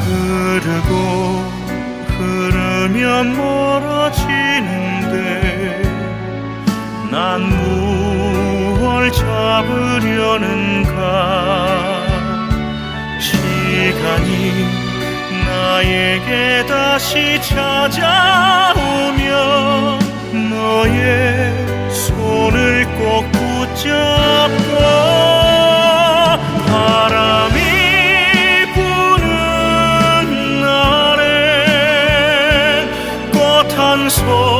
흐르고 흐르면 멀어지는데 난 무얼 잡으려는가? 시간이 나에게 다시 찾아오면 너의 손을 꼭 붙잡고 说。